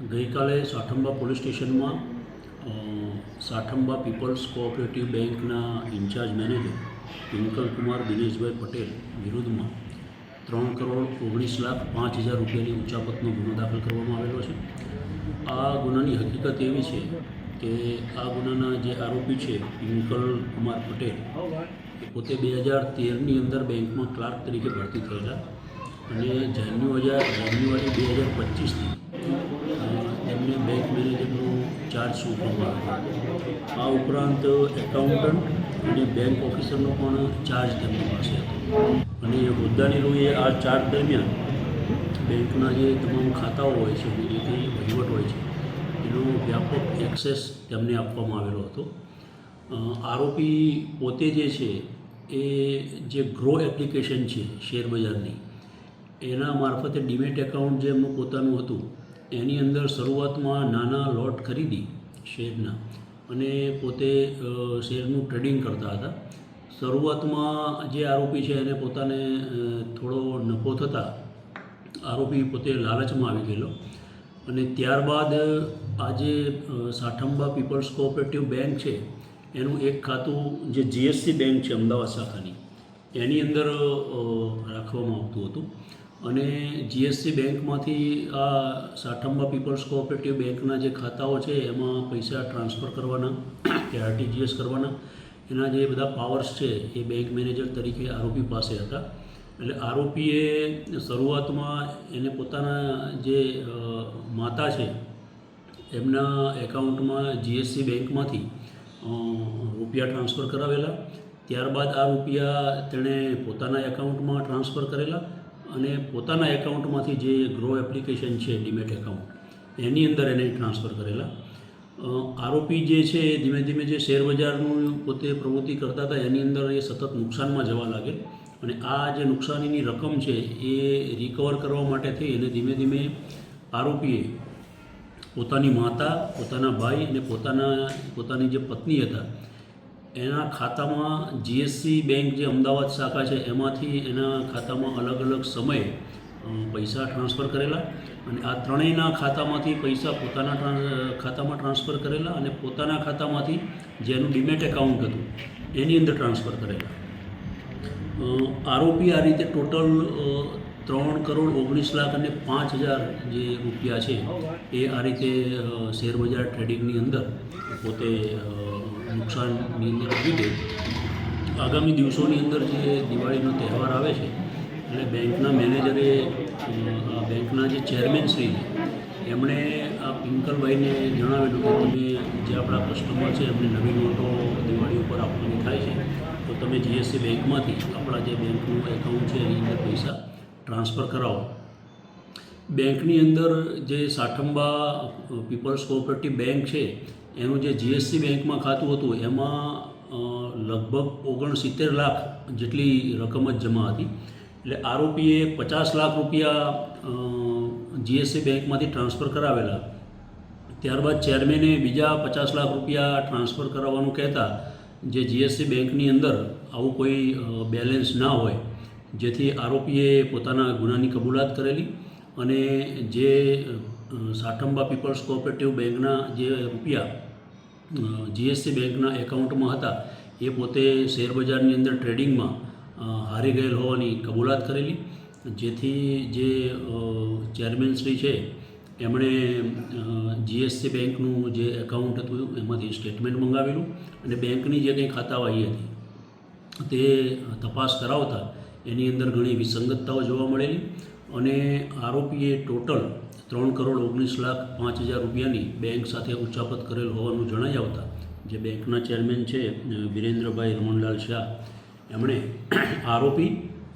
ગઈકાલે સાઠંબા પોલીસ સ્ટેશનમાં Sathamba people's cooperative બેંકના ઇન્ચાર્જ મેનેજર પિંકલકુમાર દિનેશભાઈ પટેલ વિરુદ્ધમાં ત્રણ કરોડ ઓગણીસ લાખ પાંચ હજાર રૂપિયાની ઉચાપતનો ગુનો દાખલ કરવામાં આવેલો છે. આ ગુનાની હકીકત એવી છે કે આ ગુનાના જે આરોપી છે પિંકલ કુમાર પટેલ એ પોતે બે હજાર તેરની અંદર બેંકમાં ક્લાર્ક તરીકે ભરતી થયેલા અને જાન્યુઆરી જાન્યુઆરી બે હજાર પચીસથી ચાર્જ સોંપવામાં આવ્યો આ ઉપરાંત એકાઉન્ટન્ટ અને બેંક ઓફિસરનો પણ ચાર્જ તેમની પાસે હતો. અને હોદ્દાની રૂએ આ ચાર્જ દરમિયાન બેંકના જે તમામ ખાતાઓ હોય છે, જે કંઈ વહીવટ હોય છે, એનો વ્યાપક એક્સેસ તેમને આપવામાં આવેલો હતો. આરોપી પોતે જે છે, એ જે ગ્રો એપ્લિકેશન છે શેરબજારની, એના મારફતે ડીમેટ એકાઉન્ટ જે એમનું પોતાનું હતું એની અંદર શરૂઆતમાં નાના લોટ ખરીદી શેરના અને પોતે શેરનું ટ્રેડિંગ કરતા હતા. શરૂઆતમાં જે આરોપી છે એને પોતાને થોડો નફો થતાં આરોપી પોતે લાલચમાં આવી ગયેલો અને ત્યારબાદ આજે સાઠંબા પીપલ્સ કોઓપરેટિવ બેંક છે, એનું એક ખાતું જે જીએસસી બેંક છે અમદાવાદ શાખાની, એની અંદર રાખવામાં આવતું હતું. અને જીએસસી બેંકમાંથી આ સાઠંબા પીપલ્સ કોઓપરેટિવ બેંકના જે ખાતાઓ છે, એમાં પૈસા ટ્રાન્સફર કરવાના, કે આરટીજીએસ કરવાના, એના જે બધા પાવર્સ છે, એ બેંક મેનેજર તરીકે આરોપી પાસે હતા. એટલે આરોપીએ શરૂઆતમાં એને પોતાના જે માતા છે, એમના એકાઉન્ટમાં જીએસસી બેંકમાંથી રૂપિયા ટ્રાન્સફર કરાવેલા. ત્યારબાદ આ રૂપિયા તેણે પોતાના એકાઉન્ટમાં ટ્રાન્સફર કરેલા. અને પોતાના એકાઉન્ટમાંથી જે ગ્રો એપ્લિકેશન છે, ડીમેટ એકાઉન્ટ, એની અંદર એને ટ્રાન્સફર કરેલા. આરોપી જે છે, એ ધીમે ધીમે જે શેર બજારનું પોતે પ્રવૃત્તિ કરતા હતા, એની અંદર એ સતત નુકસાનમાં જવા લાગે. અને આ જે નુકસાનીની રકમ છે, એ રિકવર કરવા માટે થઈ અને ધીમે ધીમે આરોપીએ પોતાની માતા, પોતાના ભાઈ અને પોતાના, પોતાની જે પત્ની હતા એના ખાતામાં જીએસસી બેંક જે અમદાવાદ શાખા છે, એમાંથી એના ખાતામાં અલગ અલગ સમયે પૈસા ટ્રાન્સફર કરેલા અને આ ત્રણેયના ખાતામાંથી પૈસા પોતાના ખાતામાં ટ્રાન્સફર કરેલા અને પોતાના ખાતામાંથી જેનું ડિમેટ એકાઉન્ટ હતું, એની અંદર ટ્રાન્સફર કરેલા. આરોપી આ રીતે ટોટલ ત્રણ કરોડ ઓગણીસ લાખ અને પાંચ હજાર જે રૂપિયા છે, એ આ રીતે શેરબજાર ટ્રેડિંગની અંદર પોતે નુકસાનની અંદર લીધે આગામી દિવસોની અંદર જે દિવાળીનો તહેવાર આવે છે, એટલે બેંકના મેનેજરે બેંકના જે ચેરમેન શ્રી એમણે આ પિંકલભાઈને જણાવેલું કે તમે જે આપણા કસ્ટમર છે, એમને નવી નોટો દિવાળી ઉપર આપવાની થાય છે, તો તમે જીએસસી બેંકમાંથી આપણા જે બેંકનું એકાઉન્ટ છે, એની અંદર પૈસા ટ્રાન્સફર કરાવો. બેંકની અંદર જે સાઠંબા પીપલ્સ કોઓપરેટિવ બેંક છે, એનું જે જીએસસી બેંકમાં ખાતું હતું, એમાં લગભગ ઓગણસિત્તેર લાખ જેટલી રકમ જ જમા હતી. એટલે આરોપીએ પચાસ લાખ રૂપિયા જીએસસી બેંકમાંથી ટ્રાન્સફર કરાવેલા. ત્યારબાદ ચેરમેને બીજા પચાસ લાખ રૂપિયા ટ્રાન્સફર કરાવવાનું કહેતા, જે જીએસસી બેંકની અંદર આવું કોઈ બેલેન્સ ના હોય જેથી આરોપીએ પોતાના ગુનાની કબૂલાત કરેલી અને જે સાઠંબા પીપલ્સ કોઓપરેટિવ બેંકના જે રૂપિયા જીએસસી બેંકના એકાઉન્ટમાં હતા, એ પોતે શેરબજારની અંદર ટ્રેડિંગમાં હારી ગયેલ હોવાની કબૂલાત કરેલી. જેથી જે ચેરમેનશ્રી ચેરમેન શ્રી છે, એમણે જીએસસી બેંકનું જે એકાઉન્ટ હતું, એમાંથી સ્ટેટમેન્ટ મંગાવેલું અને બેંકની જે કંઈ ખાતાવાહી હતી, તે તપાસ કરાવતા એની અંદર ઘણી વિસંગતતાઓ જોવા મળેલી અને આરોપીએ ટોટલ ત્રણ કરોડ ઓગણીસ લાખ પાંચ હજાર રૂપિયાની બેંક સાથે ઉચાપત કરેલ હોવાનું જણાઈ આવતા જે બેંકના ચેરમેન છે, વિરેન્દ્રભાઈ રમણલાલ શાહ, એમણે આરોપી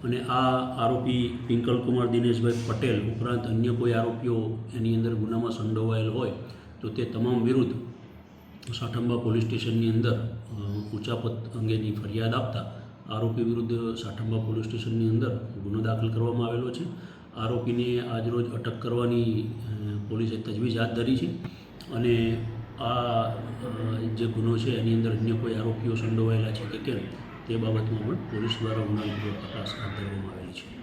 અને આ આરોપી પિંકલ કુમાર દિનેશભાઈ પટેલ ઉપરાંત અન્ય કોઈ આરોપીઓ એની અંદર ગુનામાં સંડોવાયેલ હોય, તો તે તમામ વિરુદ્ધ સાઠંબા પોલીસ સ્ટેશનની અંદર ઉચાપત અંગેની ફરિયાદ આપતા આરોપી વિરુદ્ધ સાઠંબા પોલીસ સ્ટેશનની અંદર ગુનો દાખલ કરવામાં આવેલો છે. આરોપીને આજરોજ અટક કરવાની પોલીસે તજવીજ હાથ ધરી છે અને આ જે ગુનો છે એની અંદર અન્ય કોઈ આરોપીઓ સંડોવાયેલા છે કે કેમ તે બાબતમાં પણ પોલીસ દ્વારા ઊંડાણપૂર્વક તપાસ હાથ ધરવામાં આવેલી છે.